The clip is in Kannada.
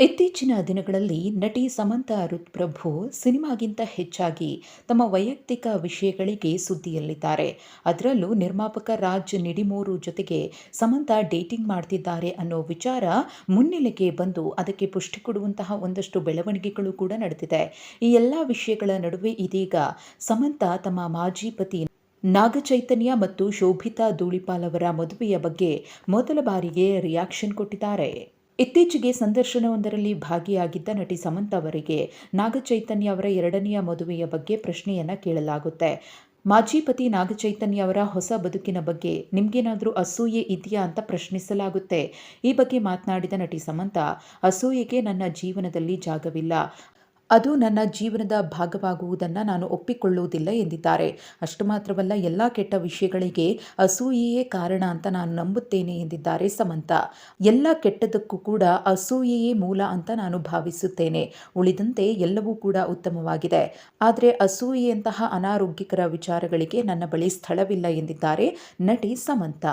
ಇತ್ತೀಚಿನ ದಿನಗಳಲ್ಲಿ ನಟಿ ಸಮಂತಾ ರುತ್ಪ್ರಭು ಸಿನಿಮಾಗಿಂತ ಹೆಚ್ಚಾಗಿ ತಮ್ಮ ವೈಯಕ್ತಿಕ ವಿಷಯಗಳಿಗೆ ಸುದ್ದಿಯಲ್ಲಿದ್ದಾರೆ. ಅದರಲ್ಲೂ ನಿರ್ಮಾಪಕ ರಾಜ್ ನಿಡಿಮೂರು ಜೊತೆಗೆ ಸಮಂತಾ ಡೇಟಿಂಗ್ ಮಾಡ್ತಿದ್ದಾರೆ ಅನ್ನೋ ವಿಚಾರ ಮುನ್ನೆಲೆಗೆ ಬಂದು ಅದಕ್ಕೆ ಪುಷ್ಟಿ ಕೊಡುವಂತಹ ಒಂದಷ್ಟು ಬೆಳವಣಿಗೆಗಳು ಕೂಡ ನಡೆದಿದೆ. ಈ ಎಲ್ಲ ವಿಷಯಗಳ ನಡುವೆ ಇದೀಗ ಸಮಂತಾ ತಮ್ಮ ಮಾಜಿ ಪತಿ ನಾಗಚೈತನ್ಯ ಮತ್ತು ಶೋಭಿತಾ ಧೂಳಿಪಾಲ್ ಅವರ ಮದುವೆಯ ಬಗ್ಗೆ ಮೊದಲ ಬಾರಿಗೆ ರಿಯಾಕ್ಷನ್ ಕೊಟ್ಟಿದ್ದಾರೆ. ಇತ್ತೀಚೆಗೆ ಸಂದರ್ಶನವೊಂದರಲ್ಲಿ ಭಾಗಿಯಾಗಿದ್ದ ನಟಿ ಸಮಂತ ಅವರಿಗೆ ನಾಗಚೈತನ್ಯ ಅವರ ಎರಡನೆಯ ಮದುವೆಯ ಬಗ್ಗೆ ಪ್ರಶ್ನೆಯನ್ನ ಕೇಳಲಾಗುತ್ತೆ. ಮಾಜಿ ಪತಿ ನಾಗಚೈತನ್ಯ ಅವರ ಹೊಸ ಬದುಕಿನ ಬಗ್ಗೆ ನಿಮ್ಗೇನಾದರೂ ಅಸೂಯೆ ಇದೆಯಾ ಅಂತ ಪ್ರಶ್ನಿಸಲಾಗುತ್ತೆ. ಈ ಬಗ್ಗೆ ಮಾತನಾಡಿದ ನಟಿ ಸಮಂತ, ಅಸೂಯೆಗೆ ನನ್ನ ಜೀವನದಲ್ಲಿ ಜಾಗವಿಲ್ಲ. ಅದು ನನ್ನ ಜೀವನದ ಭಾಗವಾಗುವುದನ್ನು ನಾನು ಒಪ್ಪಿಕೊಳ್ಳುವುದಿಲ್ಲ ಎಂದಿದ್ದಾರೆ. ಅಷ್ಟು ಮಾತ್ರವಲ್ಲ, ಎಲ್ಲ ಕೆಟ್ಟ ವಿಷಯಗಳಿಗೆ ಅಸೂಯೆಯೇ ಕಾರಣ ಅಂತ ನಾನು ನಂಬುತ್ತೇನೆ ಎಂದಿದ್ದಾರೆ ಸಮಂತ. ಎಲ್ಲ ಕೆಟ್ಟದಕ್ಕೂ ಕೂಡ ಅಸೂಯೆಯೇ ಮೂಲ ಅಂತ ನಾನು ಭಾವಿಸುತ್ತೇನೆ. ಉಳಿದಂತೆ ಎಲ್ಲವೂ ಕೂಡ ಉತ್ತಮವಾಗಿದೆ. ಆದರೆ ಅಸೂಯೆಯಂತಹ ಅನಾರೋಗ್ಯಕರ ವಿಚಾರಗಳಿಗೆ ನನ್ನ ಬಳಿ ಸ್ಥಳವಿಲ್ಲ ಎಂದಿದ್ದಾರೆ ನಟಿ ಸಮಂತ.